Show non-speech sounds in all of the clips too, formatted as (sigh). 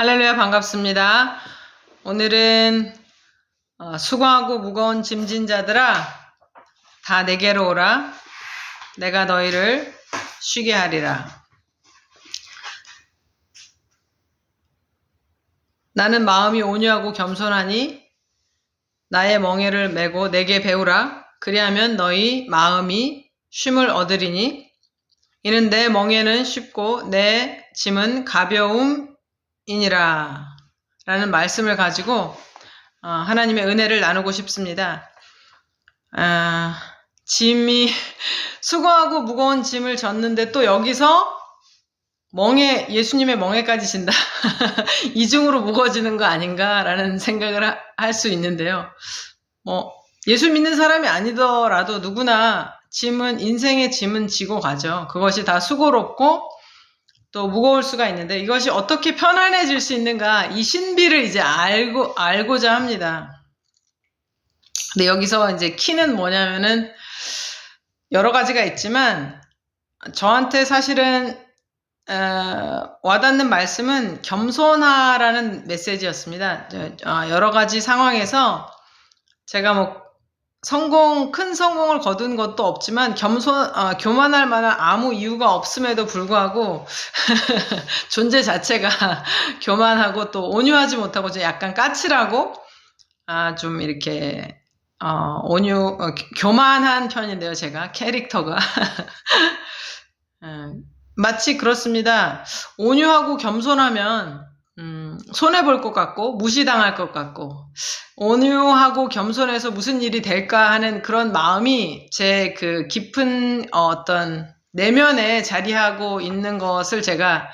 할렐루야 반갑습니다. 오늘은 어, 수고하고 무거운 짐진 자들아 다 내게로 오라 내가 너희를 쉬게 하리라. 나는 마음이 온유하고 겸손하니 나의 멍에를 메고 내게 배우라 그리하면 너희 마음이 쉼을 얻으리니 이는 내 멍에는 쉽고 내 짐은 가벼움 이니라 라는 말씀을 가지고 어, 하나님의 은혜를 나누고 싶습니다. 아, 짐이 (laughs) 수고하고 무거운 짐을 졌는데 또 여기서 멍에 예수님의 멍에까지 진다. (laughs) 이중으로 무거워지는 거 아닌가라는 생각을 할 수 있는데요. 뭐 예수 믿는 사람이 아니더라도 누구나 짐은 인생의 짐은 지고 가죠. 그것이 다 수고롭고 또 무거울 수가 있는데 이것이 어떻게 편안해질 수 있는가 이 신비를 이제 알고 알고자 합니다. 근데 여기서 이제 키는 뭐냐면은 여러 가지가 있지만 저한테 사실은 어, 와닿는 말씀은 겸손하라는 메시지였습니다. 어, 여러 가지 상황에서 제가 뭐 성공, 큰 성공을 거둔 것도 없지만 겸손, 어, 교만할 만한 아무 이유가 없음에도 불구하고 (laughs) 존재 자체가 (laughs) 교만하고 또 온유하지 못하고 좀 약간 까칠하고 아, 좀 이렇게 어, 온유, 어, 교만한 편인데요, 제가 캐릭터가 (laughs) 음, 마치 그렇습니다. 온유하고 겸손하면 음, 손해 볼 것 같고 무시당할 것 같고 온유하고 겸손해서 무슨 일이 될까 하는 그런 마음이 제 그 깊은 어, 어떤 내면에 자리하고 있는 것을 제가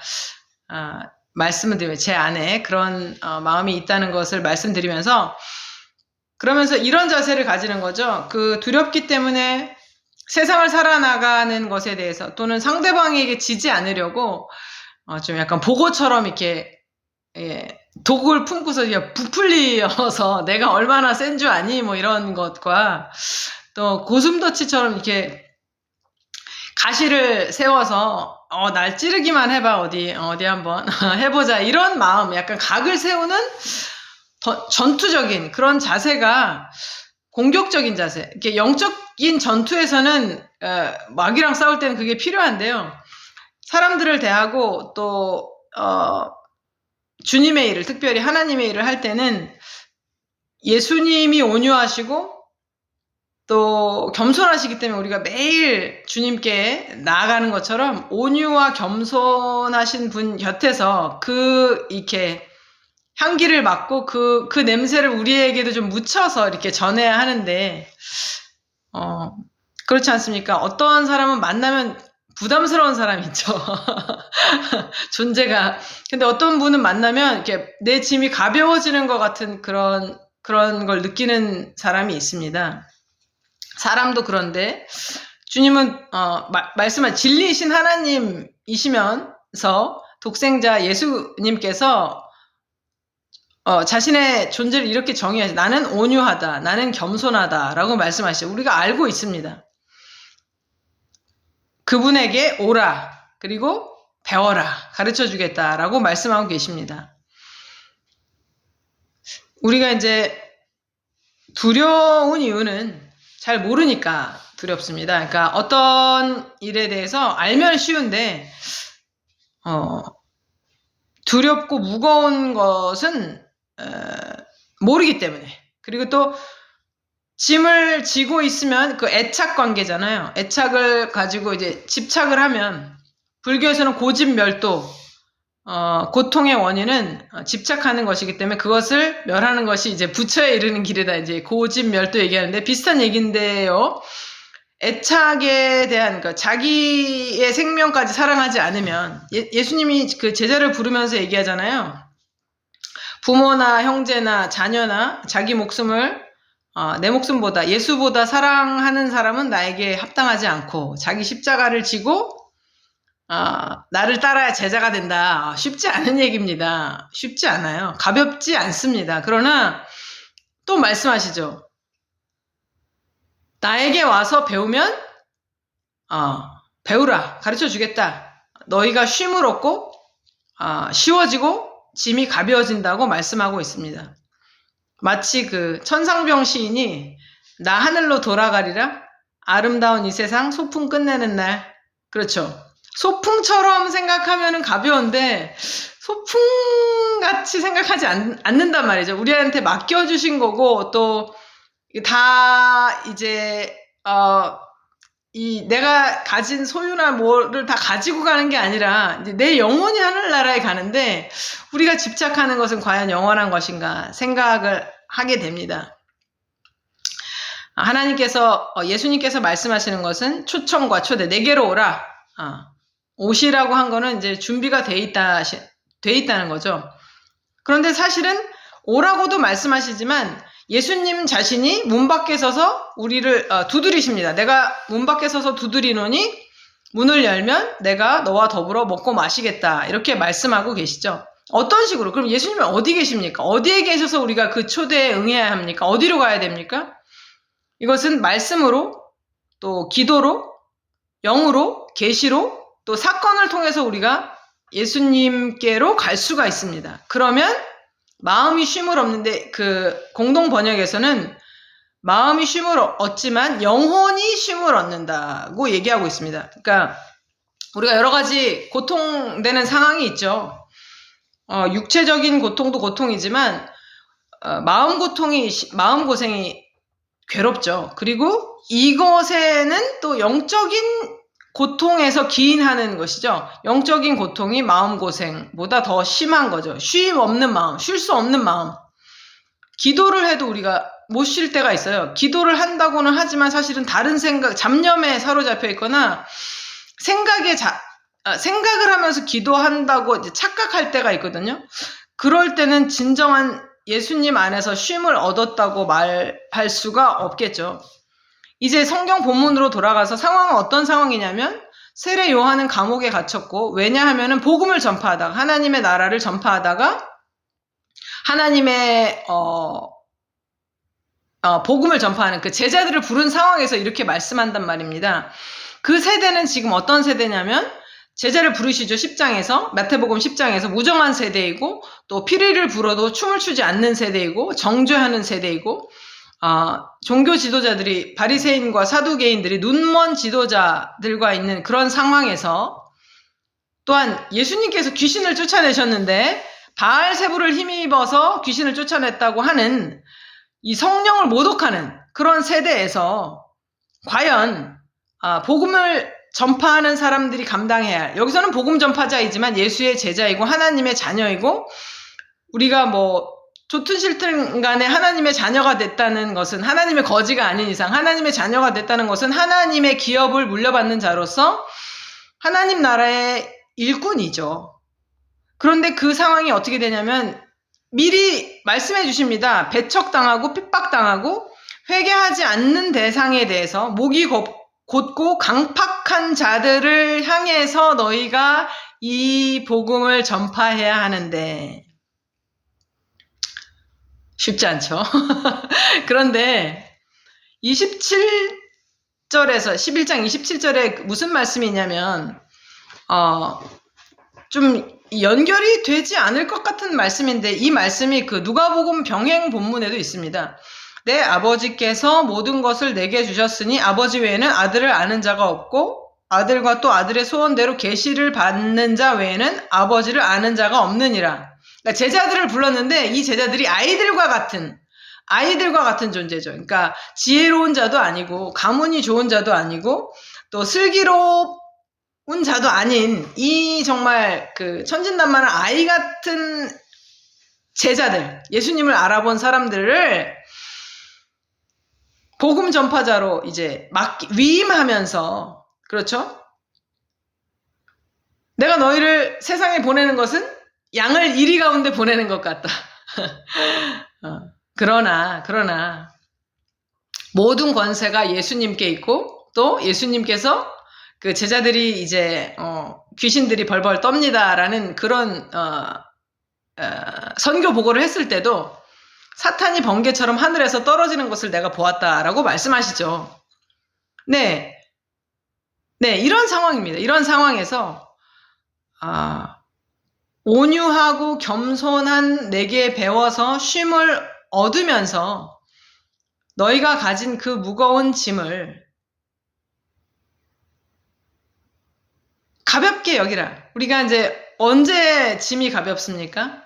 아, 말씀을 드리면 제 안에 그런 어, 마음이 있다는 것을 말씀드리면서 그러면서 이런 자세를 가지는 거죠. 그 두렵기 때문에 세상을 살아나가는 것에 대해서 또는 상대방에게 지지 않으려고 어, 좀 약간 보고처럼 이렇게 예, 독을 품고서 부풀리어서 (laughs) 내가 얼마나 센 줄 아니? 뭐 이런 것과 또 고슴도치처럼 이렇게 가시를 세워서 어, 날 찌르기만 해봐 어디 어디 한번 (laughs) 해보자 이런 마음 약간 각을 세우는 더, 전투적인 그런 자세가 공격적인 자세. 이렇게 영적인 전투에서는 어, 마귀랑 싸울 때는 그게 필요한데요. 사람들을 대하고 또 어, 주님의 일을, 특별히 하나님의 일을 할 때는 예수님이 온유하시고 또 겸손하시기 때문에 우리가 매일 주님께 나아가는 것처럼 온유와 겸손하신 분 곁에서 그 이렇게 향기를 맡고 그, 그 냄새를 우리에게도 좀 묻혀서 이렇게 전해야 하는데, 어, 그렇지 않습니까? 어떠한 사람은 만나면 부담스러운 사람이 있죠. (laughs) 존재가. 근데 어떤 분은 만나면 이렇게 내 짐이 가벼워지는 것 같은 그런, 그런 걸 느끼는 사람이 있습니다. 사람도 그런데 주님은, 어, 마, 말씀한 진리이신 하나님이시면서 독생자 예수님께서 어, 자신의 존재를 이렇게 정의하시 나는 온유하다, 나는 겸손하다 라고 말씀하시죠. 우리가 알고 있습니다. 그분에게 오라 그리고 배워라 가르쳐 주겠다라고 말씀하고 계십니다. 우리가 이제 두려운 이유는 잘 모르니까 두렵습니다. 그러니까 어떤 일에 대해서 알면 쉬운데 어, 두렵고 무거운 것은 어, 모르기 때문에 그리고 또 짐을 지고 있으면 그 애착 관계잖아요. 애착을 가지고 이제 집착을 하면 불교에서는 고집 멸도 어, 고통의 원인은 어, 집착하는 것이기 때문에 그것을 멸하는 것이 이제 부처에 이르는 길이다. 이제 고집 멸도 얘기하는데 비슷한 얘기인데요. 애착에 대한 그 자기의 생명까지 사랑하지 않으면 예, 수님이그 제자를 부르면서 얘기하잖아요. 부모나 형제나 자녀나 자기 목숨을 어, 내 목숨보다 예수보다 사랑하는 사람은 나에게 합당하지 않고 자기 십자가를 지고 어, 나를 따라야 제자가 된다. 어, 쉽지 않은 얘기입니다. 쉽지 않아요. 가볍지 않습니다. 그러나 또 말씀하시죠. 나에게 와서 배우면 어, 배우라 가르쳐 주겠다. 너희가 쉼을 얻고 어, 쉬워지고 짐이 가벼워진다고 말씀하고 있습니다. 마치 그 천상병 시인이 나 하늘로 돌아가리라 아름다운 이 세상 소풍 끝내는 날 그렇죠. 소풍처럼 생각하면은 가벼운데 소풍 같이 생각하지 않, 않는단 말이죠. 우리한테 맡겨주신 거고 또 다 이제 어, 이 내가 가진 소유나 뭐를 다 가지고 가는 게 아니라 내 영혼이 하늘나라에 가는데 우리가 집착하는 것은 과연 영원한 것인가 생각을 하게 됩니다. 하나님께서 어, 예수님께서 말씀하시는 것은 초청과 초대 네 개로 오라. 아, 오시라고 한 거는 이제 준비가 돼 있다 돼 있다는 거죠. 그런데 사실은 오라고도 말씀하시지만 예수님 자신이 문 밖에 서서 우리를 어, 두드리십니다. 내가 문 밖에 서서 두드리노니 문을 열면 내가 너와 더불어 먹고 마시겠다. 이렇게 말씀하고 계시죠. 어떤 식으로? 그럼 예수님은 어디 계십니까? 어디에 계셔서 우리가 그 초대에 응해야 합니까? 어디로 가야 됩니까? 이것은 말씀으로 또 기도로 영으로 계시로 또 사건을 통해서 우리가 예수님께로 갈 수가 있습니다. 그러면 마음이 쉼을 얻는데 그 공동 번역에서는 마음이 쉼을 얻지만 영혼이 쉼을 얻는다고 얘기하고 있습니다. 그러니까 우리가 여러 가지 고통되는 상황이 있죠. 어, 육체적인 고통도 고통이지만 어, 마음 고통이 마음 고생이 괴롭죠. 그리고 이것에는 또 영적인 고통에서 기인하는 것이죠. 영적인 고통이 마음고생보다 더 심한 거죠. 쉼 없는 마음, 쉴 수 없는 마음. 기도를 해도 우리가 못 쉴 때가 있어요. 기도를 한다고는 하지만 사실은 다른 생각, 잡념에 사로잡혀 있거나 생각에 자, 아, 생각을 하면서 기도한다고 착각할 때가 있거든요. 그럴 때는 진정한 예수님 안에서 쉼을 얻었다고 말할 수가 없겠죠. 이제 성경 본문으로 돌아가서 상황은 어떤 상황이냐면 세례 요한은 감옥에 갇혔고 왜냐하면은 복음을 전파하다가 하나님의 나라를 전파하다가 하나님의 어, 어, 복음을 전파하는 그 제자들을 부른 상황에서 이렇게 말씀한단 말입니다. 그 세대는 지금 어떤 세대냐면 제자를 부르시죠. 10장에서 마태복음 10장에서 무정한 세대이고 또 피리를 불어도 춤을 추지 않는 세대이고 정죄하는 세대이고 어, 종교 지도자들이 바리새인과 사두개인들이 눈먼 지도자들과 있는 그런 상황에서 또한 예수님께서 귀신을 쫓아내셨는데 바알세부를 힘입어서 귀신을 쫓아냈다고 하는 이 성령을 모독하는 그런 세대에서 과연 아, 복음을 전파하는 사람들이 감당해야 할 여기서는 복음 전파자이지만 예수의 제자이고 하나님의 자녀이고 우리가 뭐 좋든 싫든 간에 하나님의 자녀가 됐다는 것은 하나님의 거지가 아닌 이상 하나님의 자녀가 됐다는 것은 하나님의 기업을 물려받는 자로서 하나님 나라의 일꾼이죠. 그런데 그 상황이 어떻게 되냐면 미리 말씀해 주십니다. 배척당하고 핍박당하고 회개하지 않는 대상에 대해서 목이 곧고 강팍한 자들을 향해서 너희가 이 복음을 전파해야 하는데 쉽지 않죠. (laughs) 그런데 27절에서 11장 27절에 무슨 말씀이 있냐면 어, 좀 연결이 되지 않을 것 같은 말씀인데 이 말씀이 그 누가복음 병행 본문에도 있습니다. 내 아버지께서 모든 것을 내게 주셨으니 아버지 외에는 아들을 아는 자가 없고 아들과 또 아들의 소원대로 계시를 받는 자 외에는 아버지를 아는 자가 없느니라. 그러니까 제자들을 불렀는데 이 제자들이 아이들과 같은 아이들과 같은 존재죠. 그러니까 지혜로운 자도 아니고 가문이 좋은 자도 아니고 또 슬기로운 자도 아닌 이 정말 그 천진난만한 아이 같은 제자들, 예수님을 알아본 사람들을 복음 전파자로 이제 막 위임하면서 그렇죠? 내가 너희를 세상에 보내는 것은 양을 이리 가운데 보내는 것 같다. (laughs) 어, 그러나, 그러나, 모든 권세가 예수님께 있고, 또 예수님께서 그 제자들이 이제, 어, 귀신들이 벌벌 떱니다라는 그런, 어, 어, 선교 보고를 했을 때도 사탄이 번개처럼 하늘에서 떨어지는 것을 내가 보았다라고 말씀하시죠. 네. 네, 이런 상황입니다. 이런 상황에서, 아, 온유하고 겸손한 내게 배워서 쉼을 얻으면서 너희가 가진 그 무거운 짐을 가볍게 여기라. 우리가 이제 언제 짐이 가볍습니까?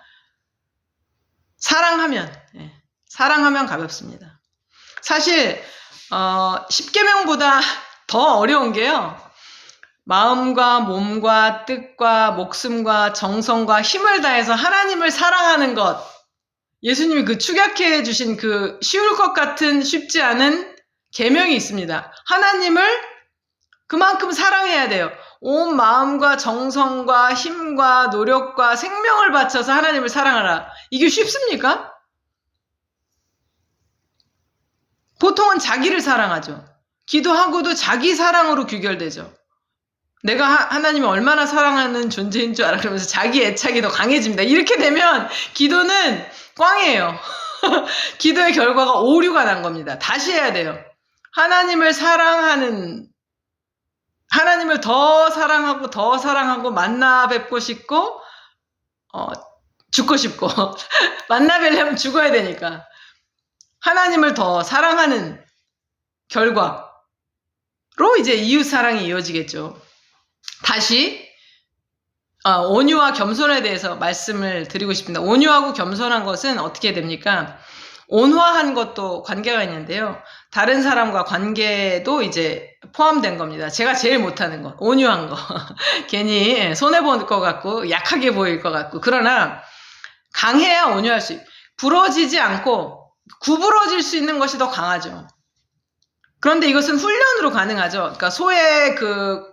사랑하면, 예, 사랑하면 가볍습니다. 사실, 어, 10계명보다 더 어려운 게요. 마음과 몸과 뜻과 목숨과 정성과 힘을 다해서 하나님을 사랑하는 것. 예수님이 그 축약해 주신 그 쉬울 것 같은 쉽지 않은 계명이 있습니다. 하나님을 그만큼 사랑해야 돼요. 온 마음과 정성과 힘과 노력과 생명을 바쳐서 하나님을 사랑하라. 이게 쉽습니까? 보통은 자기를 사랑하죠. 기도하고도 자기 사랑으로 귀결되죠. 내가 하, 나님을 얼마나 사랑하는 존재인 줄 알아. 그러면서 자기 애착이 더 강해집니다. 이렇게 되면 기도는 꽝이에요. (laughs) 기도의 결과가 오류가 난 겁니다. 다시 해야 돼요. 하나님을 사랑하는 하나님을 더 사랑하고 더 사랑하고 만나 뵙고 싶고 어, 죽고 싶고 (laughs) 만나 뵈려면 죽어야 되니까 하나님을 더 사랑하는 결과로 이제 이웃 사랑이 이어지겠죠. 다시 어, 온유와 겸손에 대해서 말씀을 드리고 싶습니다. 온유하고 겸손한 것은 어떻게 됩니까? 온화한 것도 관계가 있는데요. 다른 사람과 관계도 이제 포함된 겁니다. 제가 제일 못하는 거, 온유한 거. (laughs) 괜히 손해볼 것 같고, 약하게 보일 것 같고. 그러나, 강해야 온유할 수, 있, 부러지지 않고, 구부러질 수 있는 것이 더 강하죠. 그런데 이것은 훈련으로 가능하죠. 그러니까 소의 그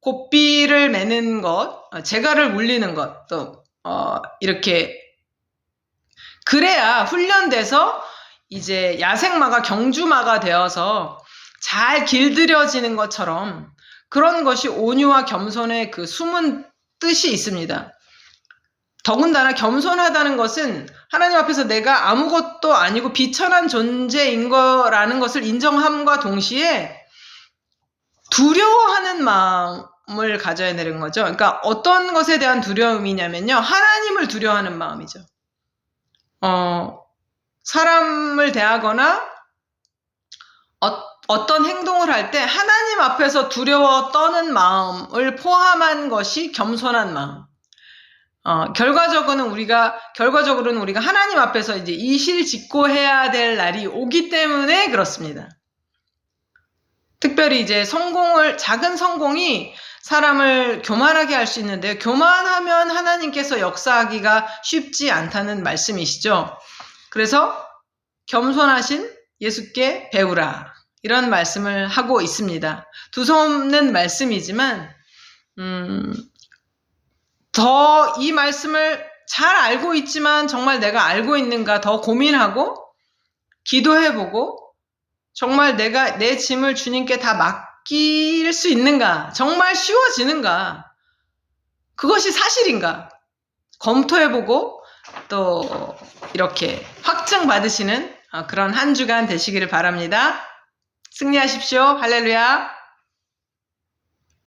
고삐를 매는 것, 재갈을 물리는 것, 또, 어, 이렇게 그래야 훈련돼서 이제 야생마가 경주마가 되어서 잘 길들여지는 것처럼 그런 것이 온유와 겸손의 그 숨은 뜻이 있습니다. 더군다나 겸손하다는 것은 하나님 앞에서 내가 아무것도 아니고 비천한 존재인 거라는 것을 인정함과 동시에 두려워하는 마음을 가져야 되는 거죠. 그러니까 어떤 것에 대한 두려움이냐면요. 하나님을 두려워하는 마음이죠. 어, 사람을 대하거나 어, 떤 행동을 할 때 하나님 앞에서 두려워 떠는 마음을 포함한 것이 겸손한 마음. 어, 결과적으로는 우리가 결과적으로는 우리가 하나님 앞에서 이제 이실 직고해야 될 날이 오기 때문에 그렇습니다. 특별히 이제 성공을 작은 성공이 사람을 교만하게 할 수 있는데요. 교만하면 하나님께서 역사하기가 쉽지 않다는 말씀이시죠. 그래서 겸손하신 예수께 배우라. 이런 말씀을 하고 있습니다. 두서없는 말씀이지만, 음, 더 이 말씀을 잘 알고 있지만 정말 내가 알고 있는가 더 고민하고 기도해보고 정말 내가 내 짐을 주님께 다 맡길 수 있는가? 정말 쉬워지는가? 그것이 사실인가? 검토해보고 또 이렇게 확증 받으시는 그런 한 주간 되시기를 바랍니다. 승리하십시오. 할렐루야.